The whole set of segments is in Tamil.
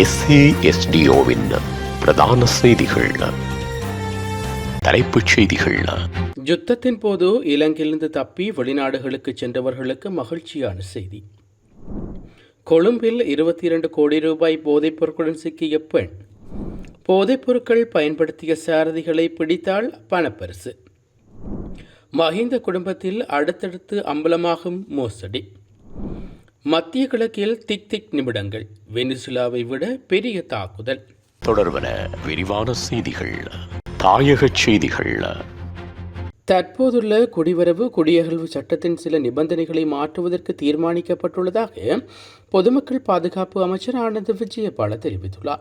எஸ்ஏஎஸ்டிஓவின் பிரதான செய்திகள். தலைப்புச் செய்திகள். யுத்தத்தின் போது இலங்கையிலிருந்து தப்பி வெளிநாடுகளுக்கு சென்றவர்களுக்கு மகிழ்ச்சியான செய்தி. கொழும்பில் இருபத்தி இரண்டு கோடி ரூபாய் போதைப் பொருட்களுடன் சிக்கிய பெண். போதைப் பொருட்கள் பயன்படுத்திய சாரதிகளை பிடித்தால் பணப்பரிசு. மஹிந்த குடும்பத்தில் அடுத்தடுத்து அம்பலமாகும் மோசடி. மத்திய கிழக்கில் திக் திக் நிமிடங்கள். வெனிசுலாவை விட பெரிய தாக்குதல். தொடர்வன விரிவான செய்திகள் தாயகச் செய்திகள். தற்போதுள்ள குடிவரவு குடியகழ்வு சட்டத்தின் சில நிபந்தனைகளை மாற்றுவதற்கு தீர்மானிக்கப்பட்டுள்ளதாக பொதுமக்கள் பாதுகாப்பு அமைச்சர் ஆனந்த் விஜயபால தெரிவித்துள்ளார்.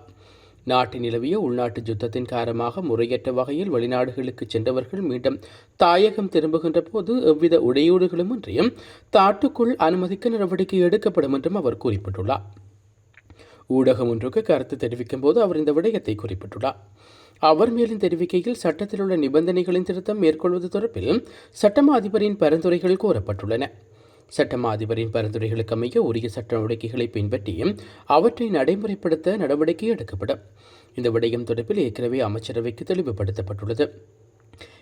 நாட்டில் நிலவிய உள்நாட்டு யுத்தத்தின் காரணமாக முறையற்ற வகையில் வெளிநாடுகளுக்கு சென்றவர்கள் மீண்டும் தாயகம் திரும்புகின்ற போது எவ்வித உடையூடுகளும் இன்றியும் தாட்டுக்குள் அனுமதிக்க நடவடிக்கை எடுக்கப்படும் என்றும் அவர் குறிப்பிட்டுள்ளார். ஊடகம் ஒன்றுக்கு கருத்து தெரிவிக்கும் போது அவர் இந்த விடயத்தை குறிப்பிட்டுள்ளார். அவர் மேலும் தெரிவிக்கையில் சட்டத்தில் உள்ள நிபந்தனைகளின் திருத்தம் மேற்கொள்வது தொடர்பில் சட்டமா அதிபரின் பரிந்துரைகள் கோரப்பட்டுள்ளன சட்டமா அதிபரின் பரிந்துரைகளுக்கு அமைய உரிய சட்ட நடவடிக்கைகளை பின்பற்றி அவற்றை நடைமுறைப்படுத்த நடவடிக்கை எடுக்கப்படும். இந்த விடயம் தொடர்பில் ஏற்கனவே அமைச்சரவைக்கு தெளிவுபடுத்தப்பட்டுள்ளது.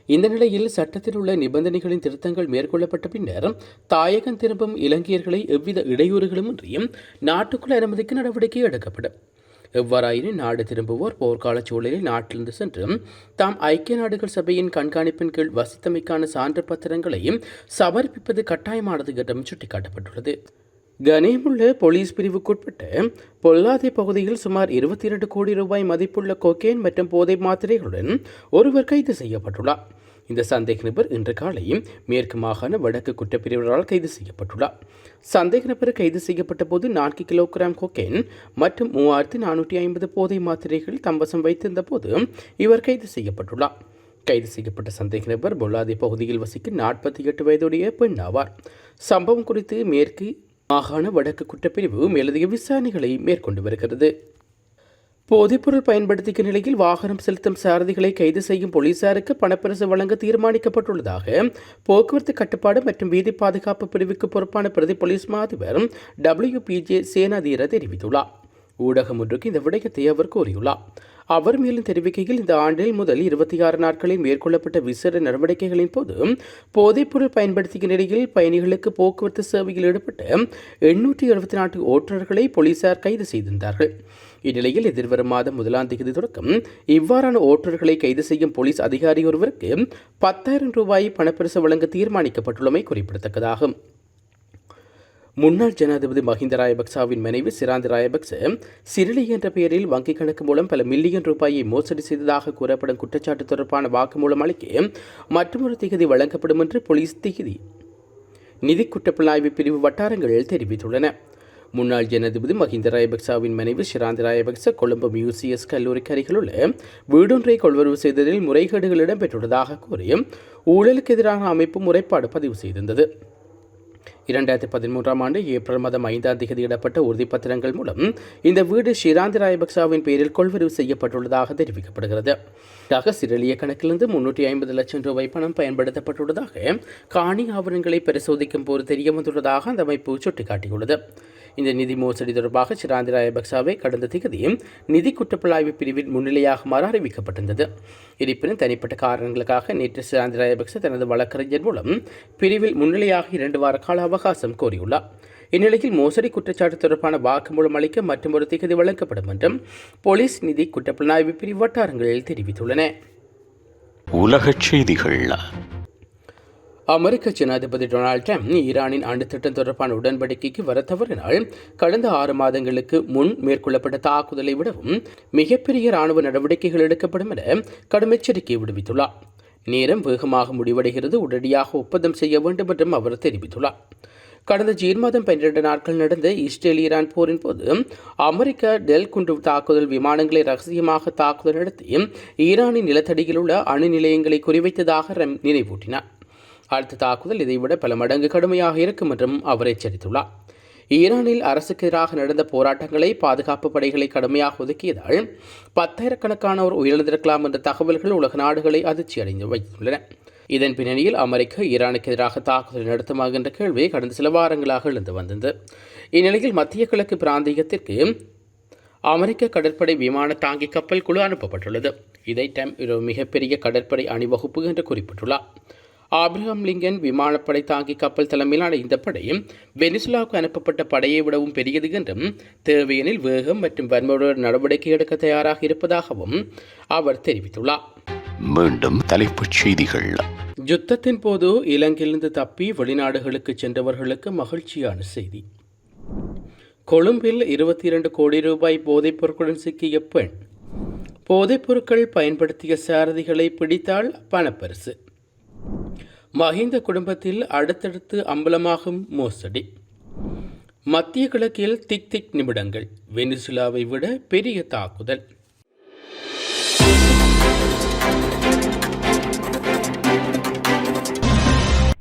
இந்த நிலையில் சட்டத்தில் உள்ள நிபந்தனைகளின் திருத்தங்கள் மேற்கொள்ளப்பட்ட பின்னர் தாயகம் திரும்பும் இலங்கையர்களை எவ்வித இடையூறுகளும் இன்றியும் நாட்டுக்குள் அனுமதிக்க நடவடிக்கை எடுக்கப்படும். எவ்வாறாயினும் நாடு திரும்புவோர் போர்க்கால சூழலில் நாட்டிலிருந்து சென்று தாம் ஐக்கிய நாடுகள் சபையின் கண்காணிப்பின் கீழ் வசித்தமைக்கான சான்று பத்திரங்களையும் சமர்ப்பிப்பது கட்டாயமானது என்றும் சுட்டிக்காட்டப்பட்டுள்ளது. கனேமுள்ள போலீஸ் பிரிவுக்குட்பட்ட பொல்லாதை பகுதியில் சுமார் இருபத்தி இரண்டு கோடி ரூபாய் மதிப்புள்ள கொக்கேன் மற்றும் போதை மாத்திரைகளுடன் ஒருவர் கைது செய்யப்பட்டுள்ளார். இந்த சந்தேக நபர் இன்று காலை மேற்கு மாகாண வடக்கு குற்றப்பிரிவினரால் கைது செய்யப்பட்டுள்ளார். சந்தேக நபர் கைது செய்யப்பட்ட போது நான்கு கிலோகிராம் கொக்கேன் மற்றும் மூவாயிரத்தி நானூற்றி ஐம்பது போதை மாத்திரைகள் தம்பசம் வைத்திருந்த போது இவர் கைது செய்யப்பட்டுள்ளார். கைது செய்யப்பட்ட சந்தேக நபர் பொல்லாதி பகுதியில் வசிக்கும் நாற்பத்தி எட்டு வயதுடைய பெண் ஆவார் சம்பவம் குறித்து மேற்கு மாகாண வடக்கு குற்றப்பிரிவு மேலதிக விசாரணைகளை மேற்கொண்டு வருகிறது. போதைப்பொருள் பயன்படுத்திய நிலையில் வாகனம் செலுத்தும் சாரதிகளை கைது செய்யும் போலீசாருக்கு பணப்பரிசு வழங்க தீர்மானிக்கப்பட்டுள்ளதாக போக்குவரத்து கட்டுப்பாடு மற்றும் வீதி பாதுகாப்பு பிரிவுக்கு பொறுப்பான பிரதி போலீஸ் மாதிபர் டபிள்யூ பி ஜே சேனாதீர தெரிவித்துள்ளார். ஊடகம் ஒன்றுக்கு இந்த விடயத்தை அவர் கூறியுள்ளார். அவர் மேலும் தெரிவிக்கையில் இந்த ஆண்டில் முதல் இருபத்தி ஆறு நாட்களில் மேற்கொள்ளப்பட்ட விசேட நடவடிக்கைகளின் போது போதைப்பொருள் பயன்படுத்திய நிலையில் பயணிகளுக்கு போக்குவரத்து சேவையில் ஈடுபட்ட எண்ணூற்றி எழுபத்தி நான்கு ஓட்டுநர்களை போலீசார் கைது செய்திருந்தார்கள். இந்நிலையில் எதிர்வரும் மாதம் முதலாம் தேதி தொடக்கம் இவ்வாறான ஓட்டுநர்களை கைது செய்யும் போலீஸ் அதிகாரி ஒருவருக்கு பத்தாயிரம் ரூபாய் பணப்பரிசு வழங்க தீர்மானிக்கப்பட்டுள்ளமை குறிப்பிடத்தக்கதாகும். முன்னாள் ஜனாதிபதி மஹிந்த ராயபக்சாவின் மனைவி சிராந்தி ராயபக்ச சிறிலி என்ற பெயரில் வங்கிக் கணக்கு மூலம் பல மில்லியன் ரூபாயை மோசடி செய்ததாக கூறப்படும் குற்றச்சாட்டு தொடர்பான வாக்குமூலம் அளிக்க மற்றொரு திகதி வழங்கப்படும் என்று போலீஸ் திகதி. நிதி குற்றப்புலனாய்வு பிரிவு வட்டாரங்கள் தெரிவித்துள்ளன. முன்னாள் ஜனாதிபதி மஹிந்த ராயபக்சாவின் மனைவி ஷிராந்தி ராயபக்ச கொழும்பு மியூசியஸ் கல்லூரிக்கு அருகில் உள்ள வீடொன்றை கொள்வரவு செய்ததில் முறைகேடுகள் இடம்பெற்றுள்ளதாக கூறி ஊழலுக்கு எதிரான அமைப்பு முறைப்பாடு பதிவு செய்திருந்தது. இரண்டாயிரத்தி பதிமூன்றாம் ஆண்டு ஏப்ரல் மாதம் ஐந்தாம் தேதி இடப்பட்ட உறுதிப்பத்திரங்கள் மூலம் இந்த வீடு ஷிராந்தி ராயபக்சாவின் பெயரில் கொள்வரவு செய்யப்பட்டுள்ளதாக தெரிவிக்கப்படுகிறது. டாக சிறிலிய கணக்கிலிருந்து முன்னூற்றி ஐம்பது லட்சம் ரூபாய் பணம் பயன்படுத்தப்பட்டுள்ளதாக காணி ஆவணங்களை பரிசோதிக்கும் போது தெரிய வந்துள்ளதாக அந்த அமைப்பு சுட்டிக்காட்டியுள்ளது. இந்த நிதி மோசடி தொடர்பாக சிராந்தி ராயபக்சாவை கடந்த திகதியும் நிதி குற்றப்புலனாய்வு பிரிவில் முன்னிலையாகுமாறு அறிவிக்கப்பட்டிருந்தது. இருப்பினும் தனிப்பட்ட காரணங்களுக்காக நேற்று சிராந்தி ராயபக்ச தனது வழக்கறிஞர் மூலம் பிரிவில் முன்னிலையாக இரண்டு வார கால அவகாசம் கோரியுள்ளார். இந்நிலையில் மோசடி குற்றச்சாட்டு தொடர்பான வாக்குமூலம் அளிக்க மற்றும் ஒரு திகதி வழங்கப்படும் என்றும் போலீஸ் நிதி குற்றப்புலனாய்வு பிரிவு வட்டாரங்களில் தெரிவித்துள்ளன. உலகச் செய்திகள் அமெரிக்க ஜனாதிபதி டொனால்ட் ட்ரம்ப் ஈரானின் அணு திட்டம் தொடர்பான உடன்படிக்கைக்கு வர தவறினால் கடந்த ஆறு மாதங்களுக்கு முன் மேற்கொள்ளப்பட்ட தாக்குதலை விடவும் மிகப்பெரிய ராணுவ நடவடிக்கைகள் எடுக்கப்படும் என கடும் எச்சரிக்கை விடுவித்துள்ளார். நேரம் வேகமாக முடிவடைகிறது. உடனடியாக ஒப்பந்தம் செய்ய வேண்டும் என்றும் அவர் தெரிவித்துள்ளார். கடந்த ஜீன் மாதம் பன்னிரண்டு நாட்கள் நடந்த இஸ்ரேல் ஈரான் போரின் போது அமெரிக்க டெல் குண்டு தாக்குதல் விமானங்களை ரகசியமாக தாக்குதல் நடத்தி ஈரானின் நிலத்தடியில் உள்ள அணு நிலையங்களை குறிவைத்ததாக ரம் நினைவூட்டினார். அடுத்த தாக்குதல் இதைவிட பல மடங்கு கடுமையாக இருக்கும் என்றும் அவர் எச்சரித்துள்ளார். ஈரானில் அரசுக்கு எதிராக நடந்த போராட்டங்களை பாதுகாப்பு படைகளை கடுமையாக ஒதுக்கியதால் பத்தாயிரக்கணக்கானோர் உயிரிழந்திருக்கலாம் என்ற தகவல்கள் உலக நாடுகளை அதிர்ச்சி அடைந்து வைத்துள்ளன. இதன் பின்னணியில் அமெரிக்கா ஈரானுக்கு எதிராக தாக்குதல் நடத்துமா என்ற கேள்வி கடந்த சில வாரங்களாக எழுந்து வந்தது. இந்நிலையில் மத்திய கிழக்கு பிராந்தியத்திற்கு அமெரிக்க கடற்படை விமான தாங்கி கப்பல் குழு அனுப்பப்பட்டுள்ளது. இதை டைம் ஒரு மிகப்பெரிய கடற்படை அணிவகுப்பு என்று குறிப்பிட்டுள்ளார். ஆப்ரஹாம் லிங்கன் விமானப்படை தாங்கி கப்பல் தலைமையிலான இந்த படை வெனிசுலாவுக்கு அனுப்பப்பட்ட படையை விடவும் பெரியது என்றும் தேவையெனில் வேகம் மற்றும் வன்முறை நடவடிக்கை எடுக்க தயாராக இருப்பதாகவும் அவர் தெரிவித்துள்ளார். மீண்டும் தலைப்புச் செய்திகள். யுத்தத்தின் போது இலங்கையிலிருந்து தப்பி வெளிநாடுகளுக்கு சென்றவர்களுக்கு மகிழ்ச்சியான செய்தி. கொழும்பில் இருபத்தி இரண்டு கோடி ரூபாய் போதைப் பொருட்களுடன் சிக்கிய பெண். போதைப் பொருட்கள் பயன்படுத்திய சாரதிகளை பிடித்தால் பணப்பரிசு. மஹிந்த குடும்பத்தில் அடுத்தடுத்து அம்பலமாகும் மோசடி. மத்திய கிழக்கில் திக் திக் நிமிடங்கள். வெனிசுலாவை விட பெரிய தாக்குதல்.